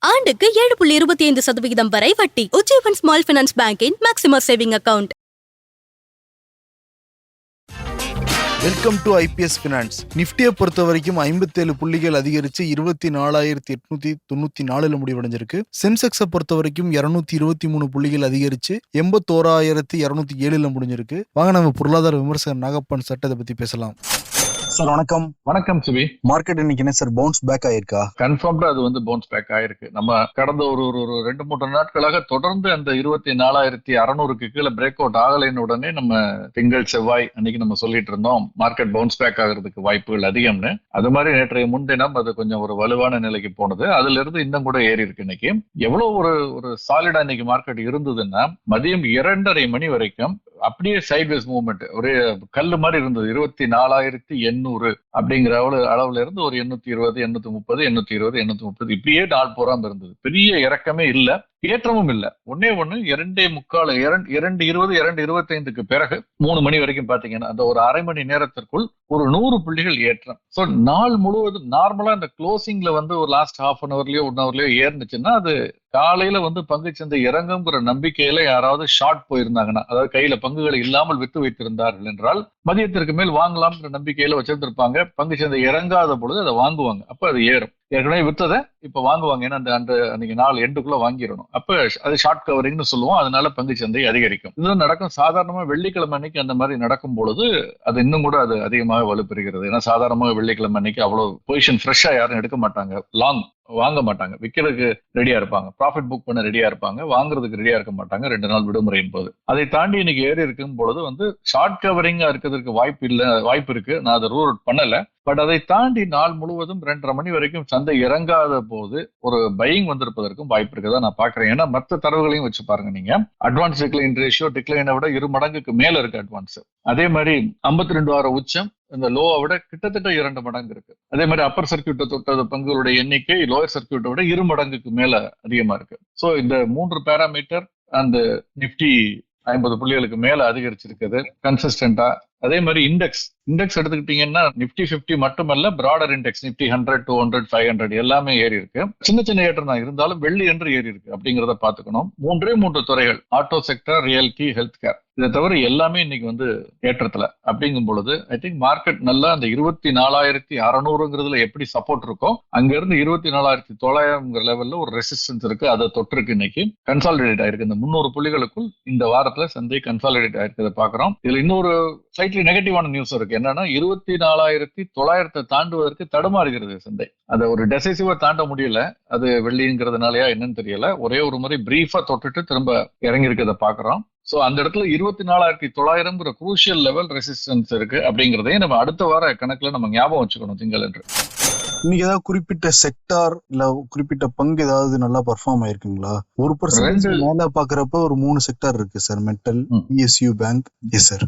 ஆண்டுக்கு ஏழு புள்ளி இருபத்தி ஐந்து சதவிகிதம் வரை வட்டி. Ujjivan small finance பேங்கின் maximum saving account. Welcome to IPS finance. நிஃப்டியை பொறுத்த வரைக்கும் ஐம்பத்தேழு புள்ளிகள் அதிகரித்து இருபத்தி நாலாயிரத்தி எட்நூத்தி தொண்ணூத்தி நாலுல முடிவடைஞ்சிருக்கு. சென்செக்ஸை பொறுத்த வரைக்கும் இருநூத்தி இருபத்தி மூணு புள்ளிகள் அதிகரித்து எண்பத்தோராயிரத்தி இரநூத்தி ஏழுல முடிஞ்சிருக்கு. வாங்க நம்ம பொருளாதார விமர்சகர் நாகப்பன் சட்டத்தை பத்தி பேசலாம். சார் வணக்கம். வணக்கம் சிவி மார்க்கெட் இன்னைக்கு என்ன சார் பவுன்ஸ் பேக் ஆயிருக்கா? கன்ஃபார்ம்டா அது வந்து பவுன்ஸ் பேக் ஆயிருக்கு. நம்ம கடந்த ஒரு ஒரு ஒரு ரெண்டு மூன்று நாட்களாக தொடர்ந்து அந்த இருபத்தி நாலாயிரத்தி அறநூறுக்கு கீழே பிரேக் அவுட் ஆகலைன்னு உடனே நம்ம திங்கள் செவ்வாய் அன்னைக்கு நம்ம சொல்லிட்டு இருந்தோம். மார்க்கெட் பவுன்ஸ் பேக் ஆகிறதுக்கு வாய்ப்புகள் அதிகம்னு. அது மாதிரி நேற்றைய முன்தினம் அது கொஞ்சம் ஒரு வலுவான நிலைக்கு போனது. அதுல இருந்து இன்னும் கூட ஏறி இருக்கு இன்னைக்கு. எவ்வளவு ஒரு ஒரு சாலிடா இன்னைக்கு மார்க்கெட் இருந்ததுன்னா மதியம் இரண்டரை மணி வரைக்கும் அப்படியே சைட்வேஸ் மூவ்மெண்ட் ஒரே கல்லு மாதிரி இருந்தது. இருபத்தி நாலாயிரத்தி எண்ணூறு அப்படிங்கிற அளவு அளவுல இருந்து ஒரு எண்ணூத்தி இருபது எண்ணூத்தி முப்பது எண்ணூத்தி இருபது எண்ணூத்தி முப்பது. இப்படியே நாள் போறாம இருந்தது. பெரிய இறக்கமே இல்லை. ஏற்றமும் இல்லை. ஒன்னே ஒன்று இரண்டே முக்கால் இரண்டு இரண்டு இருபது இரண்டு இருபத்தைந்துக்கு பிறகு மூணு மணி வரைக்கும் பாத்தீங்கன்னா அந்த ஒரு அரை மணி நேரத்திற்குள் ஒரு நூறு புள்ளிகள் ஏற்றம். ஸோ நாள் முழுவதும் நார்மலா இந்த க்ளோசிங்ல வந்து ஒரு லாஸ்ட் ஹாஃப் அன் அவர்லயோ ஒன் ஹவர்லயோ ஏறிச்சுன்னா அது காலையில வந்து பங்கு சந்தை இறங்குங்கிற நம்பிக்கையில யாராவது ஷார்ட் போயிருந்தாங்கன்னா அதாவது கையில பங்குகளை இல்லாமல் வித்து வைத்திருந்தார்கள் என்றால் மதியத்திற்கு மேல் வாங்கலாம்ன்ற நம்பிக்கையில வச்சிருந்திருப்பாங்க. பங்குச்சந்தை இறங்காத பொழுது அதை வாங்குவாங்க. அப்ப அது ஏறும். ஏற்கனவே வித்ததை இப்ப வாங்குவாங்க. ஏன்னா அந்த அந்த அன்னைக்கு நாள் எண்டுக்குள்ள வாங்கிடணும். அப்ப அது ஷார்ட் கவரிங்னு சொல்லுவோம். அதனால பங்குச்சந்தை அதிகரிக்கும். இது நடக்கும். சாதாரணமா வெள்ளிக்கிழமை அன்னைக்கு அந்த மாதிரி நடக்கும் பொழுது அது இன்னும் கூட அது அதிகமாக வலுப்பெறுகிறது. ஏன்னா சாதாரணமாக வெள்ளிக்கிழமை அன்னைக்கு அவ்வளவு பொசிஷன் ஃப்ரெஷ்ஷா யாரும் எடுக்க மாட்டாங்க. லாங் வாங்க மாட்டாங்க. விற்கிறதுக்கு ரெடியா இருப்பாங்க. ப்ராஃபிட் புக் பண்ண ரெடியா இருப்பாங்க. வாங்குறதுக்கு ரெடியா இருக்க மாட்டாங்க. ரெண்டு நாள் விடுமுறையின் போது. அதை தாண்டி இன்னைக்கு ஏறி இருக்கும் பொழுது வந்து ஷார்ட் கவரிங்கா இருக்கிறதுக்கு வாய்ப்பு இல்ல வாய்ப்பு இருக்கு. நான் அதை ரூல் அவுட் பண்ணல. பட் அதை தாண்டி நாள் முழுவதும் ரெண்டரை மணி வரைக்கும் சந்தை இறங்காத போது ஒரு பையிங் வந்திருப்பதற்கும் வாய்ப்பு இருக்குதா நான் பாக்குறேன் ஏன்னா மற்ற தரவுகளையும் வச்சு பாருங்க நீங்க. அட்வான்ஸ் டிக்ளைன் ரேஷியோ டிக்ளைனை விட இரு மடங்குக்கு மேல இருக்கு அட்வான்ஸ் அதே மாதிரி ஐம்பத்தி ரெண்டு வார உச்சம் இந்த லோவை விட கிட்டத்தட்ட இரண்டு மடங்கு இருக்கு. அதே மாதிரி அப்பர் சர்க்கியூட்டை தொட்டது பங்குகளுடைய எண்ணிக்கை லோயர் சர்க்கியூட்டை விட இரு மடங்குக்கு மேல அதிகமா இருக்கு. சோ இந்த மூன்று பேராமீட்டர் அந்த நிப்டி ஐம்பது புள்ளிகளுக்கு மேல அதிகரிச்சிருக்குது. கன்சிஸ்டன்டா அதே மாதிரி இண்டெக்ஸ் இண்டெக்ஸ் எடுத்துக்கிட்டீங்கன்னா நிப்டி பிப்டி மட்டுமல்ல broader index Nifty hundred two hundred five hundred எல்லாமே ஏறி இருக்கு. சின்ன சின்ன ஏற்றம் தான் இருந்தாலும் வெள்ளி என்று ஏறி இருக்கு அப்படிங்கிறத பாத்துக்கணும் மூன்றே மூன்று துறைகள் auto sector realty health care இதை தவிர எல்லாமே இன்னைக்கு வந்து ஏற்றத்துல. அப்படிங்கும் பொழுது ஐ திங்க் மார்க்கெட் நல்லா அந்த இருபத்தி நாலாயிரத்தி அறநூறுங்கிறதுல எப்படி சப்போர்ட் இருக்கோ அங்க இருந்து இருபத்தி நாலாயிரத்தி தொள்ளாயிரம்ங்கிற லெவல்ல ஒரு ரெசிஸ்டன்ஸ் இருக்கு. அதை தொற்றுக்கு இன்னைக்கு. கன்சாலிடேட் ஆயிருக்கு. இந்த முன்னூறு புள்ளிகளுக்குள் இந்த வாரத்துல சந்தை கன்சாலிடேட் ஆயிருக்கிறத பாக்குறோம் இதுல இன்னொரு ஸ்லைட்லி நெகட்டிவான நியூஸ் இருக்கு. என்னன்னா இருபத்தி நாலாயிரத்தி தொள்ளாயிரத்தை தாண்டுவதற்கு தடுமாறுகிறது சந்தை. அதை ஒரு டெசைசிவா தாண்ட முடியல. அது வெள்ளிங்கிறதுனாலயா என்னன்னு தெரியல. ஒரே ஒரு முறை பிரீஃபா தொட்டுட்டு திரும்ப இறங்கி இருக்கிறத பாக்குறோம் சோ அந்த இடத்துல இருபத்தி நாலாயிரத்தி தொள்ளாயிரம்ங்கிற குரூஷியல் லெவல் ரெசிஸ்டன்ஸ் இருக்கு அப்படிங்கிறதையும் நம்ம அடுத்த வார கணக்குல நம்ம ஞாபகம் வச்சுக்கணும் திங்கள் என்று இன்னைக்கு ஏதாவது குறிப்பிட்ட செக்டார் இல்ல குறிப்பிட்ட பங்கு ஏதாவது நல்லா பர்ஃபார்ம் ஆயிருக்குங்களா? ஒரு பர்சன்டேஜ் ரெண்டு- மேல பாக்குறப்ப ஒரு மூணு செக்டார் இருக்கு சார் மெட்டல் ம். பிஎஸ்யூ பேங்க் எஸ் சார்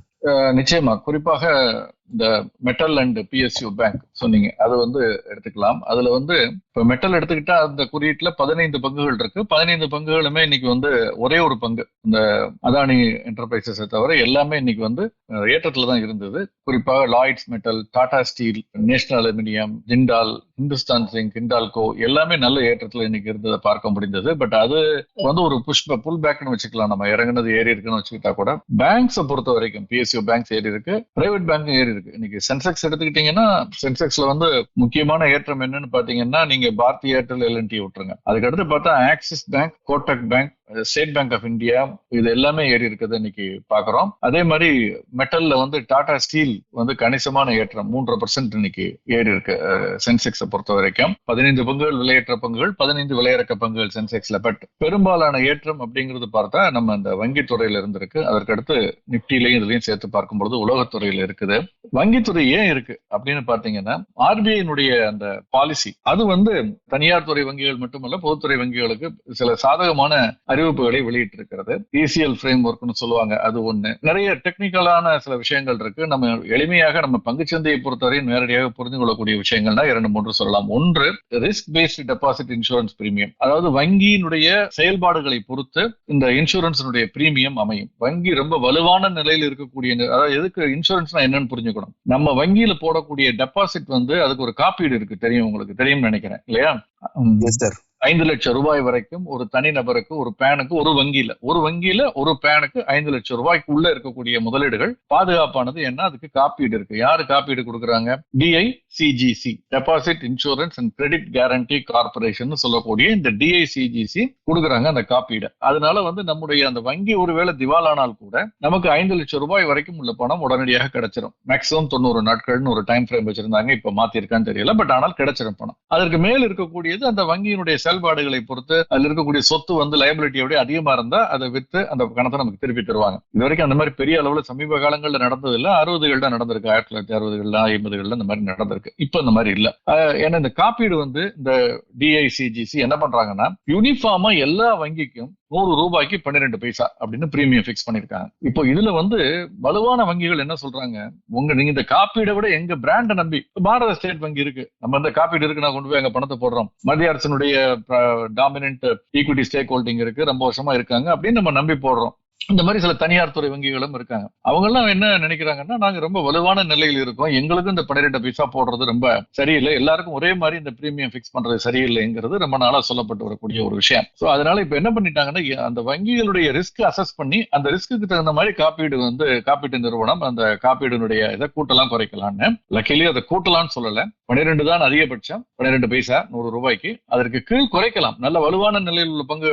நிச்சயமா. குறிப்பாக இந்த மெட்டல் அண்ட் பிஎஸ்யூ பேங்க் சொன்னீங்க. அது வந்து எடுத்துக்கலாம். அதுல வந்து இப்ப மெட்டல் எடுத்துக்கிட்டா அந்த குறியீட்டுல பதினைந்து பங்குகள் இருக்கு. பதினைந்து பங்குகளுமே இன்னைக்கு வந்து ஒரே ஒரு பங்கு. இந்த அதானி என்டர்பிரைசஸை தவிர எல்லாமே இன்னைக்கு வந்து ஏற்றத்தில் ஏற்றத்துல தான் இருந்தது. குறிப்பாக Lloyds metal Tata steel national aluminium Jindal Hindustan zinc Hindalco எல்லாமே நல்ல ஏற்றத்துல இன்னைக்கு இருந்ததை பார்க்க முடிந்தது. பட் அது வந்து ஒரு புஷ் புல் பேக்னு வச்சுக்கலாம். நம்ம இறங்குனது ஏறி இருக்குன்னு வச்சுக்கிட்டா கூட. பேங்க்ஸை பொறுத்த வரைக்கும் பிஎஸ்யூ பேங்க்ஸ் ஏறி இருக்கு. பிரைவேட் பேங்க் ஏறி இருக்கு. இன்னைக்கு சென்செக்ஸ் எடுத்துக்கிட்டீங்கன்னா சென்செக்ஸ்ல வந்து முக்கியமான ஏற்றம் என்னன்னு பாத்தீங்கன்னா நீங்க பாரதி ஏர்டெல் எல்என்டி விட்டுருங்க. அதுக்கடுத்து பார்த்தா Axis bank Kotak bank state bank of India இது எல்லாமே ஏறி இருக்கிறது இன்னைக்கு பாக்குறோம். அதே மாதிரி மெட்டல்ல வந்து டாடா ஸ்டீல் வந்து கணிசமான ஏற்றம் மூன்றரை பர்சன்ட் இன்னைக்கு ஏறி இருக்கு சென்செக்ஸை பொறுத்த வரைக்கும். பதினைந்து பங்குகள் விலையேற்ற பங்குகள் பதினைந்து விலையிறக்க பங்குகள் சென்செக்ஸ்ல பட் பெரும்பாலான ஏற்றம் அப்படிங்கிறது பார்த்தா நம்ம அந்த வங்கித்துறையில இருந்திருக்கு. அதற்கடுத்து நிப்டிலையும் இதுலயும் சேர்த்து பார்க்கும்பொழுது உலகத்துறையில இருக்குது. வங்கித்துறை ஏன் இருக்கு அப்படின்னு பாத்தீங்கன்னா ஆர்பிஐனுடைய அந்த பாலிசி அது வந்து தனியார் துறை வங்கிகள் மட்டுமல்ல பொதுத்துறை வங்கிகளுக்கு சில சாதகமான அறிவிப்புகளை வெளியிட்டிருக்கிறது. இசிஎல் ஃப்ரேம் ஒர்க்னு சொல்லுவாங்க அது ஒண்ணு. நிறைய டெக்னிக்கலான சில விஷயங்கள் இருக்கு. நம்ம எளிமையாக நம்ம பங்குச்சந்தையை பொறுத்தவரை நேரடியாக புரிந்து கொள்ளக்கூடிய விஷயங்கள்னா இரண்டு மூன்று சொல்லலாம். ஒன்று risk based deposit insurance premium அதாவது வங்கியினுடைய செயல்பாடுகளை பொறுத்து இந்த இன்சூரன்ஸினுடைய பிரீமியம் அமையும். வங்கி ரொம்ப வலுவான நிலையில் இருக்கக்கூடிய அதாவது எதுக்கு இன்சூரன்ஸ்னா என்னன்னு புரிஞ்சுக்கணும். நம்ம வங்கியில போடக்கூடிய டெபாசிட் வந்து அதுக்கு ஒரு காப்பீடு இருக்கு. தெரியும் உங்களுக்கு. தெரியும்னு நினைக்கிறேன். இல்லையா? ஐந்து லட்சம் ரூபாய் வரைக்கும் ஒரு தனிநபருக்கு ஒரு பேனுக்கு ஒரு வங்கியில ஒரு வங்கியில ஒரு பேனுக்கு ஐந்து லட்சம் ரூபாய்க்கு உள்ள இருக்கக்கூடிய முதலீடுகள் பாதுகாப்பானது. என்ன? அதுக்கு காப்பீடு இருக்கு. யாரு காப்பீடு கொடுக்குறாங்க? DI DICGC deposit insurance and credit guarantee corporation சொல்லக்கூடிய இந்த டிஐசிஜிசி கொடுக்குறாங்க அந்த காப்பீடு. அதனால வந்து நம்முடைய அந்த வங்கி ஒருவேளை திவாலானால் கூட நமக்கு ஐந்து லட்சம் ரூபாய் வரைக்கும் உள்ள பணம் உடனடியாக கிடைச்சிடும் மேக்ஸிமம் தொண்ணூறு நாட்கள்னு ஒரு டைம் ஃப்ரேம் வச்சிருந்தாங்க இப்ப மாத்திருக்கான்னு தெரியல பட் ஆனால் கிடைச்சிரும் பணம். அதற்கு மேல் இருக்கக்கூடியது அந்த வங்கியினுடைய செயல்பாடுகளை பொறுத்து அதுல இருக்கக்கூடிய சொத்து வந்து லயபிலிட்டியோட அதிகமா இருந்தா அதை வித்து அந்த பணத்தை நமக்கு திருப்பி தருவாங்க. இது வரைக்கும் அந்த மாதிரி பெரிய அளவுல சமீப காலங்கள்ல நடந்தது இல்லை அறுபதுகள்ல நடந்திருக்கு ஆயிரத்தி தொள்ளாயிரத்தி அறுபதுகள்ல ஐம்பதுகள்ல இந்த மாதிரி நடந்திருக்கு. இப்ப இந்த மாதிரி இல்ல. ஏன்னா இந்த காப்பீடு வந்து இந்த டிஐசிஜிசி என்ன பண்றாங்கன்னா யூனிஃபார்மா எல்லா வங்கிக்கும் நூறு ரூபாய்க்கு பன்னிரெண்டு பைசா அப்படின்னு பிரீமியம் ஃபிக்ஸ் பண்ணிருக்காங்க. இப்போ இதுல வந்து வலுவான வங்கிகள் என்ன சொல்றாங்க? உங்க நீங்க இந்த காப்பீடை விட எங்க பிராண்டை நம்பி பாரத ஸ்டேட் வங்கி இருக்கு. நம்ம இந்த காப்பீடு இருக்கு நான் கொண்டு போய் எங்க பணத்தை போடுறோம். மத்திய அரசனுடைய டாமினன்ட் ஈக்விட்டி ஸ்டேக் ஹோல்டிங் இருக்கு ரொம்ப வருஷமா இருக்காங்க அப்படின்னு நம்ம நம்பி போடுறோம். இந்த மாதிரி சில தனியார் துறை வங்கிகளும் இருக்காங்க. அவங்க எல்லாம் என்ன நினைக்கிறாங்கன்னா நாங்க ரொம்ப வலுவான நிலையில் இருக்கோம். எங்களுக்கும் இந்த பன்னிரெண்டு பைசா போடுறது ரொம்ப சரியில்லை. எல்லாருக்கும் ஒரே மாதிரி இந்த பிரீமியம் ஃபிக்ஸ் பண்றது சரியில்லைங்கிறது ரொம்ப நாளா சொல்லப்பட்டு வரக்கூடிய ஒரு விஷயம். சோ அதனால இப்ப என்ன பண்ணிட்டாங்கன்னா அந்த வங்கிகளுடைய ரிஸ்க் அசஸ் பண்ணி அந்த ரிஸ்க்கு தகுந்த மாதிரி காப்பீடு வந்து காப்பீட்டு நிறுவனம் அந்த காப்பீடுனுடைய இதை கூட்டலாம் குறைக்கலாம்னு லக்கிலி அதை கூட்டலாம்னு சொல்லல. பன்னிரெண்டு தான் அதிகபட்சம். பன்னிரெண்டு பைசா நூறு ரூபாய்க்கு. அதற்கு கீழ் குறைக்கலாம். நல்ல வலுவான நிலையில் உள்ள பங்கு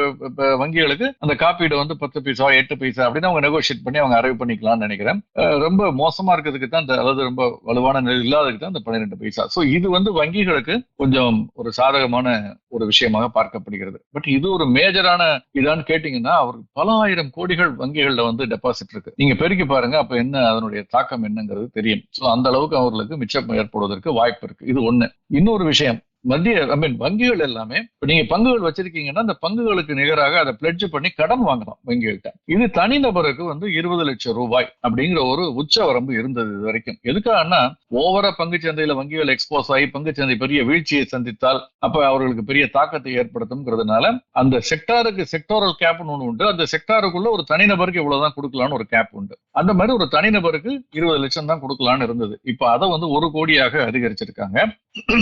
வங்கிகளுக்கு அந்த காப்பீடு வந்து பத்து பைசா எட்டு பைசா அப்படின்னு அவங்க நெகோஷியேட் பண்ணி அவங்க அரைவ் பண்ணிக்கலாம்னு நினைக்கிறேன். ரொம்ப மோசமா இருக்கிறதுக்கு தான் இந்த அதாவது ரொம்ப வலுவான நிலை இல்லாததுக்கு தான் இந்த பன்னிரெண்டு பைசா ஸோ இது வந்து வங்கிகளுக்கு கொஞ்சம் ஒரு சாதகமான ஒரு விஷயமாக பார்க்கப்படுகிறது. பட் இது ஒரு மேஜரான இதான்னு கேட்டீங்கன்னா அவருக்கு பல ஆயிரம் கோடிகள் வங்கிகள்ல வந்து டெபாசிட் இருக்கு. நீங்க பெருக்கி பாருங்க அப்ப என்ன அதனுடைய தாக்கம் என்னங்கிறது தெரியும். சோ அந்த அளவுக்கு அவர்களுக்கு மிச்சம் ஏற்படுவதற்கு வாய்ப்பு இருக்கு. இது ஒண்ணு. இன்னொரு விஷயம் மத்திய ஐ மீன் வங்கிகள் எல்லாமே நீங்க பங்குகள் வச்சிருக்கீங்கன்னா அந்த பங்குகளுக்கு நிகராக அதை பிளட்ஜ் பண்ணி கடன் வாங்கலாம் வங்கிகள்கிட்ட இது தனிநபருக்கு வந்து இருபது லட்சம் ரூபாய் அப்படிங்கிற ஒரு உச்ச வரம்பு இருந்தது இது வரைக்கும். எதுக்காகனா ஓவரா பங்கு சந்தையில வங்கிகள் எக்ஸ்போஸ் ஆகி பங்கு சந்தை பெரிய வீழ்ச்சியை சந்தித்தால் அப்ப அவர்களுக்கு பெரிய தாக்கத்தை ஏற்படுத்தும்ங்கிறதுனால அந்த செக்டாருக்கு செக்டோரல் கேப்னு ஒன்று உண்டு. அந்த செக்டாருக்குள்ள ஒரு தனிநபருக்கு இவ்வளவுதான் கொடுக்கலாம்னு ஒரு கேப் உண்டு. அந்த மாதிரி ஒரு தனிநபருக்கு இருபது லட்சம் தான் கொடுக்கலாம்னு இருந்தது. இப்ப அதை வந்து ஒரு கோடியாக அதிகரிச்சிருக்காங்க.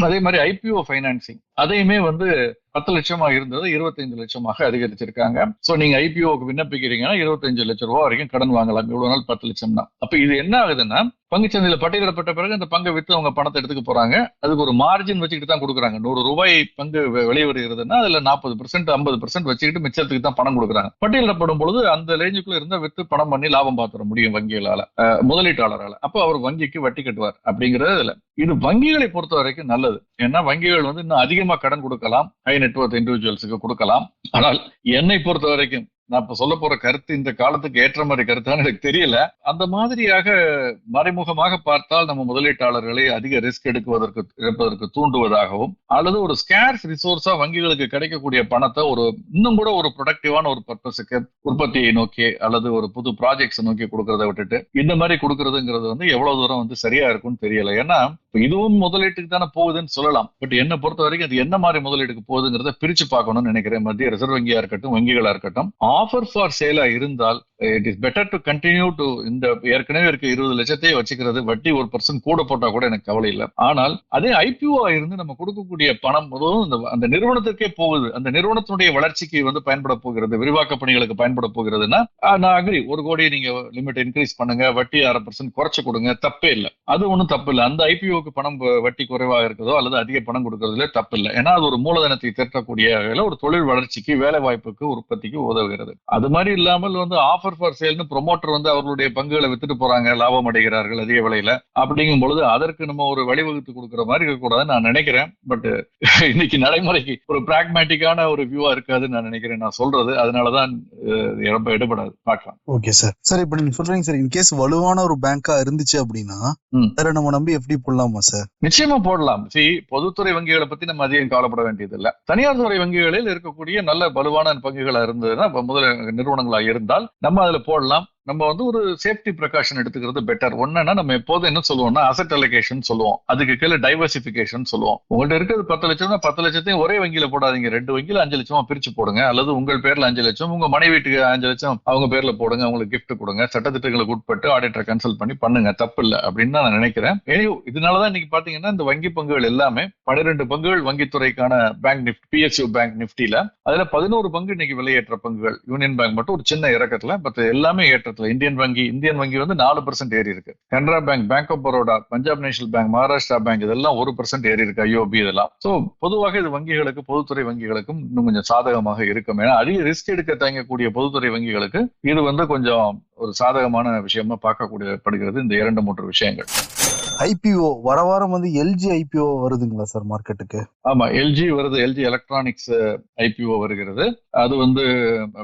அதே மாதிரி ஐபிஓ ஃபைனான்சிங் அதையுமே வந்து பத்து லட்சமா இருந்தது இருபத்தஞ்சு லட்சமாக அதிகரிச்சிருக்காங்க. சோ நீங்க ஐபிஓக்கு விண்ணப்பிக்கிறீங்கன்னா இருபத்தஞ்சு லட்சம் ரூபாய் வரைக்கும் கடன் வாங்கலாம் இவ்வளவு நாள் பத்து லட்சம் தான். அப்ப இது என்ன ஆகுதுன்னா பங்குச்சந்தையில பட்டியலிடப்பட்ட பிறகு அந்த பங்கை வித்து அவங்க பணத்தை எடுத்துக்க போறாங்க. அதுக்கு ஒரு மார்ஜின் வச்சுக்கிட்டு தான் கொடுக்குறாங்க. நூறு ரூபாய் பங்கு வெளிவருகிறதுனா வெளியே அதுல நாற்பது பெர்சென்ட் ஐம்பது பெர்சென்ட் வச்சுக்கிட்டு மிச்சத்துக்கு தான் பணம் கொடுக்குறாங்க. பட்டியலிடப்படும் பொழுது அந்த ரேஞ்சுக்குள்ள இருந்தா வித்து பணம் பண்ணி லாபம் பார்த்துட முடியும் வங்கிகளால. முதலீட்டாளரால. அப்போ அவர் வங்கிக்கு வட்டி கட்டுவார் அப்படிங்கிறது இதுல. இது வங்கிகளை பொறுத்த வரைக்கும் நல்லது. ஏன்னா வங்கிகள் வந்து இன்னும் அதிகமா கடன் கொடுக்கலாம். ஐநூறு நெட்வொர்க் இண்டிவிஜுவல்ஸுக்கு கொடுக்கலாம். ஆனால் என்னை பொறுத்த வரைக்கும் நான் இப்ப சொல்ல போற கருத்து இந்த காலத்துக்கு ஏற்ற மாதிரி கருத்தான்னு எனக்கு தெரியல. அந்த மாதிரியாக மறைமுகமாக பார்த்தால் நம்ம முதலீட்டாளர்களை அதிக ரிஸ்க் எடுக்குவதற்கு எடுப்பதற்கு தூண்டுவதாகவும் அல்லது ஒரு ஸ்கேர்ஸ் ரிசோர்ஸா வங்கிகளுக்கு கிடைக்கக்கூடிய பணத்தை ஒரு இன்னும் கூட ஒரு ப்ரொடக்டிவான ஒரு பர்பஸுக்கு உற்பத்தியை நோக்கி அல்லது ஒரு புது ப்ராஜெக்ட்ஸ் நோக்கி கொடுக்கறத விட்டுட்டு இந்த மாதிரி கொடுக்கறதுங்கிறது வந்து எவ்வளவு தூரம் வந்து சரியா இருக்கும்னு தெரியல. ஏன்னா இதுவும் முதலீட்டுக்கு தானே போகுதுன்னு சொல்லலாம். பட் என்ன பொறுத்த வரைக்கும் அது என்ன மாதிரி முதலீட்டுக்கு போகுதுங்கிறத பிரிச்சு பார்க்கணும்னு நினைக்கிறேன். மத்திய ரிசர்வ் வங்கியா இருக்கட்டும் வங்கிகளா இருக்கட்டும் ஆஃபர் ஃபார் சேலா இருந்தால் it is better to continue to இந்த ஏற்கனவே இருக்க இருபது லட்சத்தையே வச்சுக்கிறது வட்டி ஒரு பர்சன்ட் கூட போட்டா கூட எனக்கு கவலை இல்லை. ஆனால் அதே ஐபிஓ இருந்து நம்ம கொடுக்கக்கூடிய பணம் முதலும் இந்த அந்த நிறுவனத்திற்கே போகுது. அந்த நிறுவனத்தினுடைய வளர்ச்சிக்கு வந்து பயன்பட போகிறது விரிவாக்க பணிகளுக்கு பயன்பட போகிறதுன்னா நான் அக்ரி ஒரு கோடி நீங்க லிமிட் இன்க்ரீஸ் பண்ணுங்க வட்டி அரை பர்சன்ட் குறைச்சு கொடுங்க தப்பே இல்லை. அது ஒன்றும் தப்பு இல்லை. அந்த ஐபிஓக்கு பணம் வட்டி குறைவாக இருக்கிறதோ அல்லது அதிக பணம் கொடுக்கறதுல தப்பு இல்லை. ஏன்னா அது ஒரு மூலதனத்தை திரட்டக்கூடிய ஒரு தொழில் வளர்ச்சிக்கு வேலை வாய்ப்புக்கு உற்பத்திக்கு உதவுகிறது. அது மாதிரி இல்லாமல் வந்து ஆஃபர் ஃபார் சேல்னு ப்ரொமோட்டர் வந்து அவர்களுடைய பங்குகளை வித்துட்டு போறாங்க லாபம் அடைகிறார்கள் அதிக விலையில அப்படிங்கும் பொழுது அதற்கு நம்ம ஒரு வழிவகுத்து கொடுக்குற மாதிரி இருக்கக்கூடாதுன்னு நான் நினைக்கிறேன். பட் இன்னைக்கு நடைமுறைக்கு ஒரு பிராக்மேட்டிக்கான ஒரு வியூவா இருக்காதுன்னு நான் நினைக்கிறேன். நான் சொல்றது அதனாலதான் ரொம்ப எடுபடாது. பார்க்கலாம். ஓகே சார் சார் இப்ப நீங்க சொல்றீங்க சார் இன்கேஸ் வலுவான ஒரு பேங்கா இருந்துச்சு அப்படின்னா. வேற நம்ம நம்பி எப்படி போடலாமா சார் நிச்சயமா போடலாம். சி பொதுத்துறை வங்கிகளை பத்தி நம்ம அதிகம் கவலைப்பட வேண்டியது இல்ல தனியார் துறை வங்கிகளில் இருக்கக்கூடிய நல்ல வலுவான பங்குகளா இருந்ததுன்னா முதல் நிறுவனங்களா இருந்தால் நம்ம அதுல போடலாம். நம்ம வந்து ஒரு சேஃப்டி ப்ரிகாஷன் எடுத்துக்கிறது பெட்டர் ஒன்னா நம்ம எப்போதும் என்ன சொல்லுவோம்னா அசட் அலோகேஷன் சொல்லுவோம். அதுக்கு கீழே டைவர்சிபிகேஷன் சொல்லுவோம். உங்கள்ட்ட இருக்கிறது பத்து லட்சம்னா பத்து லட்சத்தையும் ஒரே வங்கியில போடாதீங்க. ரெண்டு வங்கியில அஞ்சு லட்சமா பிரிச்சு போடுங்க. அல்லது உங்கள் பேர்ல அஞ்சு லட்சம் உங்க மனைவி வீட்டுக்கு அஞ்சு லட்சம் அவங்க பேர்ல போடுங்க. அவங்களுக்கு கிஃப்ட் கொடுங்க. சட்டத்திட்டங்களுக்கு உட்பட்டு ஆடிட்டரை கன்சல்ட் பண்ணி பண்ணுங்க. தப்பு இல்லை அப்படின்னு நான் நினைக்கிறேன். Anyway, இதனாலதான் இன்னைக்கு பாத்தீங்கன்னா இந்த வங்கி பங்குகள் எல்லாமே பன்னிரெண்டு பங்குகள் வங்கித்துறைக்கான பேங்க் நிஃப்டி பிஎஸ்யூ பேங்க் நிஃப்டில அதுல பதினோரு பங்கு இன்னைக்கு விலையேற்ற பங்குகள். யூனியன் பேங்க் மட்டும் ஒரு சின்ன இறக்கத்துல பட் எல்லாமே இடத்துல இந்தியன் வங்கி இந்தியன் வங்கி வந்து நாலு பர்சன்ட் ஏறி இருக்கு. Canara bank bank of Baroda Punjab national bank Maharashtra bank இதெல்லாம் ஒரு பர்சன்ட் ஏறி இருக்கு ஐஓபி இதெல்லாம். சோ பொதுவாக இது வங்கிகளுக்கு பொதுத்துறை வங்கிகளுக்கும் இன்னும் கொஞ்சம் சாதகமாக இருக்கும். ஏன்னா அதிக ரிஸ்க் எடுக்க தயங்கக்கூடிய பொதுத்துறை வங்கிகளுக்கு இது வந்து கொஞ்சம் ஒரு சாதகமான விஷயமா பார்க்கக்கூடிய படுகிறது இந்த இரண்டு மூன்று விஷயங்கள். ஐபிஓ வர வாரம் வந்து எல்ஜி ஐபிஓ வருதுங்களா சார் மார்க்கெட்டுக்கு? ஆமா எல்ஜி வருது. எல்ஜி எலக்ட்ரானிக்ஸ் ஐபிஓ வருகிறது. அது வந்து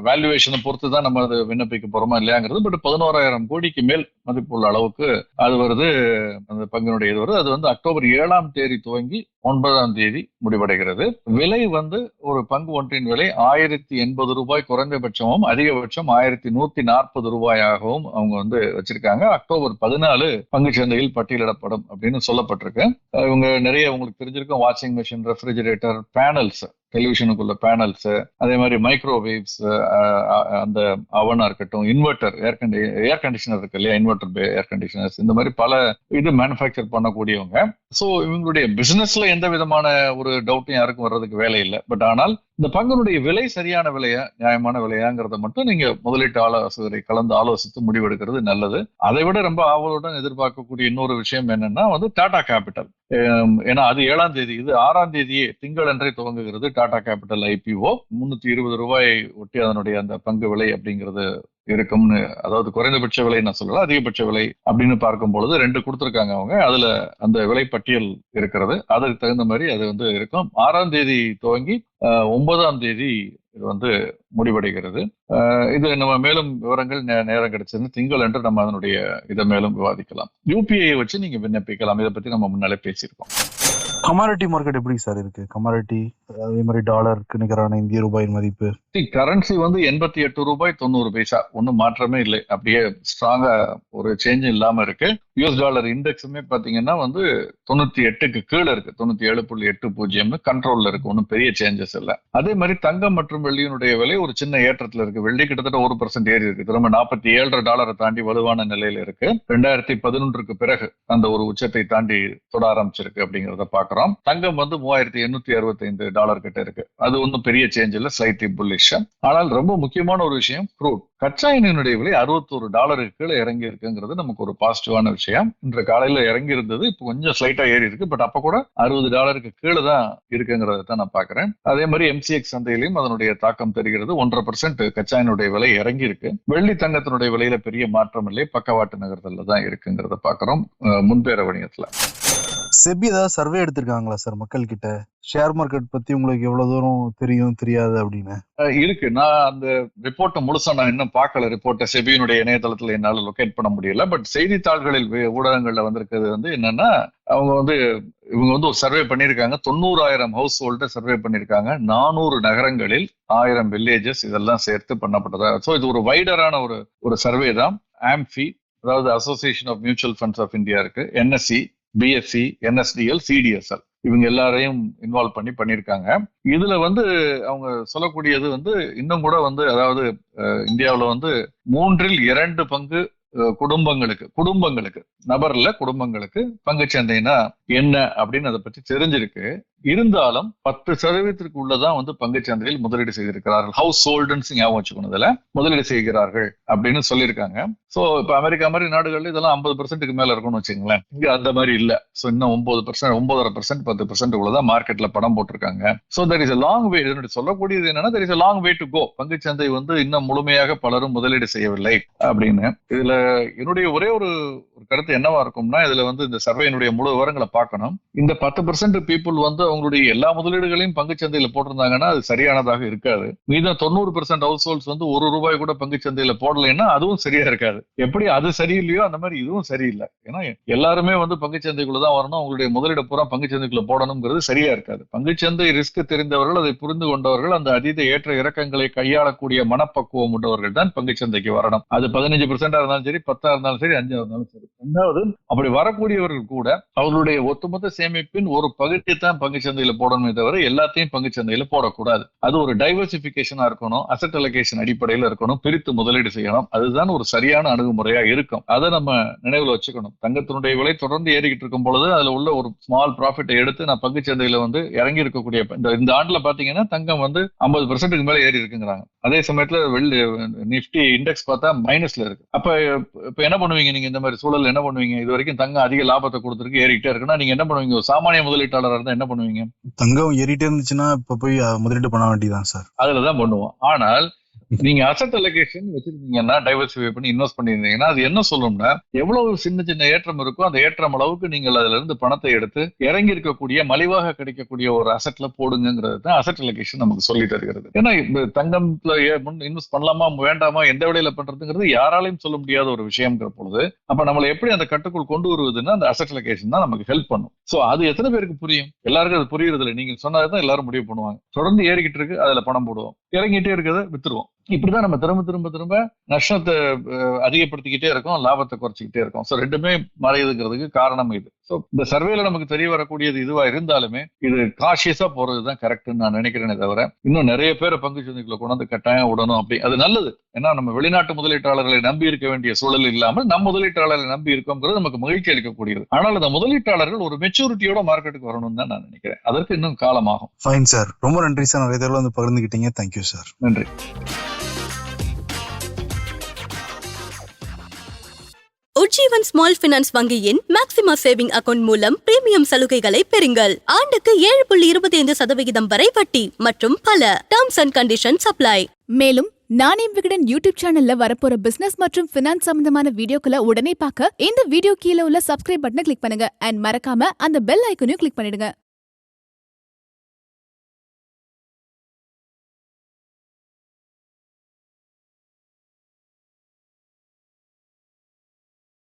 வேல்யூவேஷனை பொறுத்து தான் நம்ம அது விண்ணப்பிக்க போறோமா இல்லையாங்கிறது பட் பதினோராயிரம் கோடிக்கு மேல் மதிப்புள்ள அளவுக்கு அது வருது. அந்த பங்கினுடைய இது வருது. அது வந்து அக்டோபர் ஏழாம் தேதி துவங்கி ஒன்பதாம் தேதி முடிவடைகிறது. விலை வந்து ஒரு பங்கு ஒன்றின் விலை ஆயிரத்தி எண்பது ரூபாய் குறைந்தபட்சமும் அதிகபட்சம் ஆயிரத்தி நூத்தி நாற்பது ரூபாயாகவும் அவங்க வந்து வச்சிருக்காங்க. அக்டோபர் பதினாலு பங்கு சந்தையில் படம் அப்படின்னு சொல்லப்பட்டிருக்கு. இவங்க நிறைய உங்களுக்கு தெரிஞ்சிருக்கும் வாஷிங் மிஷின் ரெஃப்ரிஜிரேட்டர் பேனல்ஸ் டெலிவிஷனுக்குள்ள பேனல்ஸ் அதே மாதிரி மைக்ரோவேவ்ஸ் அந்த அவனா இருக்கட்டும் இன்வெர்டர் ஏர் கண்டி ஏர் கண்டிஷனர் இருக்கு இல்லையா? இன்வெர்டர் ஏர் கண்டிஷனர்ஸ் இந்த மாதிரி பல இது மேனுஃபேக்சர் பண்ணக்கூடியவங்க. ஸோ இவங்களுடைய பிசினஸ்ல எந்த விதமான ஒரு டவுட்டும் யாருக்கும் வர்றதுக்கு வேலை இல்லை. பட் ஆனால் இந்த பங்கினுடைய விலை சரியான விலையா நியாயமான விலையாங்கிறத மட்டும் நீங்க முதலீட்டு ஆலோசகரை கலந்து ஆலோசித்து முடிவெடுக்கிறது நல்லது. அதை விட ரொம்ப ஆவலுடன் எதிர்பார்க்கக்கூடிய இன்னொரு விஷயம் என்னன்னா வந்து டாடா கேபிட்டல். ஏன்னா அது ஏழாம் தேதி இது ஆறாம் தேதியே திங்களன்றே துவங்குகிறது. டாடா கேபிட்டல் ஐபிஓ முன்னூத்தி இருபது ரூபாய் ஒட்டி அதனுடைய அந்த பங்கு விலை அப்படிங்கிறது இருக்கும்னு அதாவது குறைந்தபட்ச விலை நான் சொல்லல அதிகபட்ச விலை அப்படின்னு பார்க்கும் பொழுது ரெண்டு கொடுத்துருக்காங்க அவங்க. அதுல அந்த விலை பட்டியல் இருக்கிறது. அதுக்கு தகுந்த மாதிரி அது வந்து இருக்கும். ஆறாம் தேதி துவங்கி அஹ், ஒன்பதாம் தேதி இது வந்து முடிவடைகிறது. இது நம்ம மேலும் விவரங்கள் நேரம் கிடைச்சிருந்து திங்கள் என்று நம்ம அதனுடைய இதை மேலும் விவாதிக்கலாம். யூபிஐ வச்சு நீங்க விண்ணப்பிக்கலாம். இதை பத்தி நம்ம முன்னாலே பேசியிருக்கோம். கமாடிட்டி மார்க்கெட் எப்படி சார் இருக்கு? கமாடிட்டி அதே மாதிரி டாலருக்கு நிகரான இந்திய ரூபாயின் மதிப்பு? கரன்சி வந்து எண்பத்தி எட்டு ரூபாய் தொண்ணூறு பைசா. ஒன்றும் மாற்றமே இல்லை. அப்படியே ஸ்ட்ராங்கா ஒரு சேஞ்ச் இல்லாம இருக்கு. யூஎஸ் டாலர் இண்டெக்ஸுமே பாத்தீங்கன்னா வந்து தொண்ணூத்தி எட்டுக்கு கீழே இருக்கு. தொண்ணூத்தி ஏழு புள்ளி எட்டு பூஜ்ஜியம்னு கண்ட்ரோல்ல இருக்கு. ஒன்றும் பெரிய சேஞ்சஸ் இல்லை. அதே மாதிரி தங்கம் மற்றும் வெள்ளியினுடைய விலை ஒரு சின்ன ஏற்றத்துல இருக்கு. வெள்ளி கிட்டத்தட்ட ஒரு பர்சன்ட் ஏறி இருக்கு. திரும்ப நாற்பத்தி ஏழரை டாலரை தாண்டி வலுவான நிலையில இருக்கு. ரெண்டாயிரத்தி பதினொன்றுக்கு பிறகு அந்த ஒரு உச்சத்தை தாண்டி தொட ஆரம்பிச்சிருக்கு அப்படிங்கிறத பாக்குறோம் தங்கம் வந்து மூவாயிரத்தி எண்ணூத்தி அறுபத்தி ஐந்து டாலர் கிட்ட இருக்கு. அது ஒன்றும் பெரிய சேஞ்ச் இல்லை ஸ்லைட்லி புல்லிஷ் ஆனால் ரொம்ப முக்கியமான ஒரு விஷயம் க்ரூட் கச்சா எண்ணெயினுடைய விலை அறுபத்தோரு டாலருக்கு கீழே இறங்கி இருக்குங்கிறது நமக்கு ஒரு பாசிட்டிவான விஷயம். இன்று காலையில இறங்கி இருந்தது இப்போ கொஞ்சம் ஸ்லைட்டா ஏறி இருக்கு. பட் அப்ப கூட அறுபது டாலருக்கு கீழே தான் இருக்குங்கிறத தான் நான் பாக்குறேன் அதே மாதிரி எம்சிஎக்ஸ் சந்தையிலையும் அதனுடைய தாக்கம் தெரிகிறது. ஒன்றரை பர்சன்ட் கச்சா விலை இறங்கி இருக்கு வெள்ளி தங்கத்தினுடைய விலையில பெரிய மாற்றம் இல்லை. பக்கவாட்டு நகரத்துல தான் இருக்குங்கிறத பாக்குறோம் முன்பேற வணிகத்துல செபி ஏதாவது சர்வே எடுத்திருக்காங்களா சார் மக்கள் கிட்ட ஷேர் மார்க்கெட் பத்தி உங்களுக்கு எவ்வளவு தூரம் தெரியும் தெரியாது அப்படின்னு. இருக்கு. நான் அந்த ரிப்போர்ட்டை முழுசா நான் இன்னும் பார்க்கல ரிப்போர்ட்டை செபியினுடைய இணையதளத்துல என்னால லொகேட் பண்ண முடியல. பட் செய்தித்தாள்களில் ஊடகங்கள்ல வந்திருக்கிறது வந்து என்னன்னா அவங்க வந்து இவங்க வந்து ஒரு சர்வே பண்ணியிருக்காங்க. தொண்ணூறாயிரம் ஹவுஸ் ஹோல்ட சர்வே பண்ணியிருக்காங்க. நானூறு நகரங்களில் ஆயிரம் வில்லேஜஸ் இதெல்லாம் சேர்த்து பண்ணப்பட்டதா. ஸோ இது ஒரு வைடரான ஒரு ஒரு சர்வே தான். ஆம்ஃபி அதாவது association of mutual funds of India இருக்கு. என்எஸ்சி பிஎஸ்சி என்எஸ்டிஎல் சிடிஎஸ்எல் இவங்க எல்லாரையும் இன்வால்வ் பண்ணி பண்ணியிருக்காங்க. இதுல வந்து அவங்க சொல்லக்கூடியது வந்து இன்னும் கூட வந்து அதாவது இந்தியாவில் வந்து மூன்றில் இரண்டு பங்கு குடும்பங்களுக்கு குடும்பங்களுக்கு நபர்ல குடும்பங்களுக்கு பங்குச்சந்தைனா என்ன அப்படின்னு அதை பற்றி தெரிஞ்சிருக்கு. இருந்தாலும் பத்து சதவீதத்திற்கு உள்ளதான் வந்து பங்குச்சந்தையில் முதலீடு செய்திருக்கிறார்கள். ஹவுஸ் ஹோல்டுன்னு ஞாபகம் வச்சுக்கணும் இதுல முதலீடு செய்கிறார்கள் அப்படின்னு சொல்லியிருக்காங்க. சோ இப்ப அமெரிக்கா மாதிரி நாடுகள்ல இதெல்லாம் ஐம்பது பெர்சென்ட்டுக்கு மேல இருக்கும்னு வச்சுங்களேன் இங்க அந்த மாதிரி இல்ல. சோ இன்னும் ஒன்பது பெர்சென்ட் ஒன்பதரை பர்சன்ட் பத்து பர்சன்ட் உள்ளதான் மார்க்கெட்ல படம் போட்டிருக்காங்க. So there is long way இதனுடைய சொல்லக்கூடியது என்னன்னா there is long way to go பங்குச்சந்தை வந்து இன்னும் முழுமையாக பலரும் முதலீடு செய்யவில்லை அப்படின்னு. இதுல என்னுடைய ஒரே ஒரு ஒரு கருத்து என்னவா இருக்கும்னா இதுல வந்து இந்த சர்வேனுடைய முழு விவரங்களை பார்க்கணும். இந்த பத்து பர்சன்ட் பீப்புள் வந்து அவங்களுடைய எல்லா முதலீடுகளையும் பங்கு சந்தையில போட்டிருந்தாங்கன்னா அது சரியானதாக இருக்காது. மீதம் தொண்ணூறு பெர்சென்ட் ஹவுஸ் ஹோல்ட்ஸ் வந்து ஒரு ரூபாய் கூட பங்கு சந்தையில போடலைன்னா அதுவும் சரியா இருக்காது. எப்படி அது சரியில்லையோ அந்த மாதிரி இதுவும் சரியில்லை. ஏன்னா எல்லாருமே வந்து பங்கு சந்தைக்குள்ள தான் வரணும். அவங்களுடைய முதலீடு பூரா பங்கு சந்தைக்குள்ள போடணுங்கிறது சரியா இருக்காது. பங்கு சந்தை ரிஸ்க் தெரிந்தவர்கள் அதை புரிந்து கொண்டவர்கள் அந்த அதீத ஏற்ற இறக்கங்களை கையாளக்கூடிய மனப்பக்குவம் உள்ளவர்கள் தான் பங்கு சந்தைக்கு வரணும். அது பதினஞ்சு பெர்சென்டா இருந்தாலும் சரி பத்தா இருந்தாலும் சரி அஞ்சா இருந்தாலும் சரி. ரெண்டாவது அப்படி வரக்கூடியவர்கள் கூட அவர்களுடைய ஒட்டுமொத்த சேமிப்பின் ஒரு பகுதியை தான் பங்கு சந்தையில போடணுமே தவிர எல்லாத்தையும் பங்குச் சந்தையில போடக்கூடாது. அது ஒரு டைவர்சிபிகேஷனா இருக்கணும் அசட் அலகேஷன் அடிப்படையில இருக்கணும் பிரித்து முதலீடு செய்யணும். அதுதான் ஒரு சரியான அணுகுமுறையா இருக்கும். அதை நம்ம நினைவில் வச்சுக்கணும். தங்கத்தினுடைய விலை தொடர்ந்து ஏறிக்கிட்டு இருக்கும் பொழுது அதுல உள்ள ஒரு ஸ்மால் ப்ராஃபிட்டை எடுத்து நான் பங்குச் சந்தையில வந்து இறங்கி இருக்கக்கூடிய இந்த இந்த ஆண்டுல பாத்தீங்கன்னா தங்கம் வந்து ஐம்பது பெர்சென்ட்டுக்கு மேல ஏறி இருக்குங்கிறாங்க. அதே சமயத்துல வெள்ளி நிப்டி இண்டெக்ஸ் பார்த்தா மைனஸ்ல இருக்கு. அப்ப இப்ப என்ன பண்ணுவீங்க நீங்க இந்த மாதிரி சூழல் என்ன பண்ணுவீங்க? இது வரைக்கும் தங்கம் அதிக லாபத்தை கொடுத்துருக்கு ஏறிக்கிட்டே இருக்குன்னா நீங்க என்ன பண்ணுவீங்க? ஒரு சாமானிய முதலீட்டாளராக இருந்தா என்ன பண்ணுவீங்க? தங்கம் ஏறிட்டே இருந்துச்சுன்னா இப்ப போய் முதலீடு பண்ண வேண்டியதான் சார். அதுலதான் பண்ணுவோம் ஆனால் நீங்க அசட் அலோகேஷன் வச்சிருந்தீங்கன்னா டைவர்சிஃபை பண்ணி இன்வெஸ்ட் பண்ணியிருந்தீங்கன்னா அது என்ன சொல்லும்னா எவ்வளவு சின்ன சின்ன ஏற்றம் இருக்கோ அந்த ஏற்றம் அளவுக்கு நீங்கள் அதுல இருந்து பணத்தை எடுத்து இறங்கி இருக்கக்கூடிய மலிவாக கிடைக்கக்கூடிய ஒரு அசட்ல போடுங்கிறது தான் அசட் அலோகேஷன் நமக்கு சொல்லி தருகிறது. ஏன்னா தங்கம்ல இன்வெஸ்ட் பண்ணலாமா வேண்டாமா எந்த விலையில பண்றதுங்கிறது யாராலையும் சொல்ல முடியாத ஒரு விஷயம்ங்கிற பொழுது அப்ப நம்மளை எப்படி அந்த கட்டுக்குள் கொண்டு வருவதுன்னா அந்த அசட் அலோகேஷன் தான் நமக்கு ஹெல்ப் பண்ணும். சோ அது எத்தனை பேருக்கு புரியும்? எல்லாருக்கும் அது புரியுறது இல்லை நீங்க சொன்னதுதான் எல்லாரும் முடிவு பண்ணுவாங்க. தொடர்ந்து ஏறிக்கிட்டு இருக்கு அதுல பணம் போடுவோம். இறங்கிட்டே இருக்கிறத வித்துருவோம். இப்படிதான் நம்ம திரும்ப திரும்ப திரும்ப நஷ்டத்தை அஹ், அதிகப்படுத்திக்கிட்டே இருக்கோம் லாபத்தை குறைச்சிக்கிட்டே இருக்கோம். சோ ரெண்டுமே மறையுதுங்கிறதுக்கு காரணம் இது. சோ இந்த சர்வேல நமக்கு தெரிய வரக்கூடியது இதுவா இருந்தாலுமே இது காஷியஸா போறதுதான் கரெக்ட்னு நான் நினைக்கிறேனே தவிர இன்னும் நிறைய பேரை பங்கு சந்தைக்குள்ள கொண்டாந்து கட்டாயம் விடணும் அப்படி அது நல்லது. ஏன்னா நம்ம வெளிநாட்டு முதலீட்டாளர்களை நம்பி இருக்க வேண்டிய சூழல் இல்லாமல் நம் முதலீட்டாளர்களை நம்பி இருக்கோங்கிறது நமக்கு மகிழ்ச்சி அளிக்கக்கூடியது. ஆனால் அந்த முதலீட்டாளர்கள் ஒரு மெச்சூரிட்டியோட மார்க்கெட்டுக்கு வரணும்னு தான் நான் நினைக்கிறேன். அதற்கு இன்னும் காலமாகும். ஃபைன் சார் ரொம்ப நன்றி சார் நிறைய தடவை வந்து பகிர்ந்துக்கிட்டீங்க தேங்க்யூ சார் நன்றி. உஜ்ஜீவன் ஸ்மால் பினான்ஸ் வங்கியின் மேக்சிமா சேவிங் அக்கவுண்ட் மூலம் பிரீமியம் சலுகைகளை பெறுங்கள். ஆண்டுக்கு ஏழு புள்ளி இருபத்தி ஐந்து சதவிகிதம் வரை வட்டி மற்றும் பல டேர்ம்ஸ் அண்ட் கண்டிஷன் சப்ளை மேலும் நானே விகடன் யூடியூப் சேனல்ல வரப்போற பிசினஸ் மற்றும் பினான்ஸ் சம்பந்தமான வீடியோக்களை உடனே பார்க்க இந்த வீடியோ கீழே உள்ள சப்ஸ்கிரைப் பட்டனை கிளிக் பண்ணுங்க. அண்ட் மறக்காம அந்த பெல் ஐக்கனையும் கிளிக் பண்ணிடுங்க.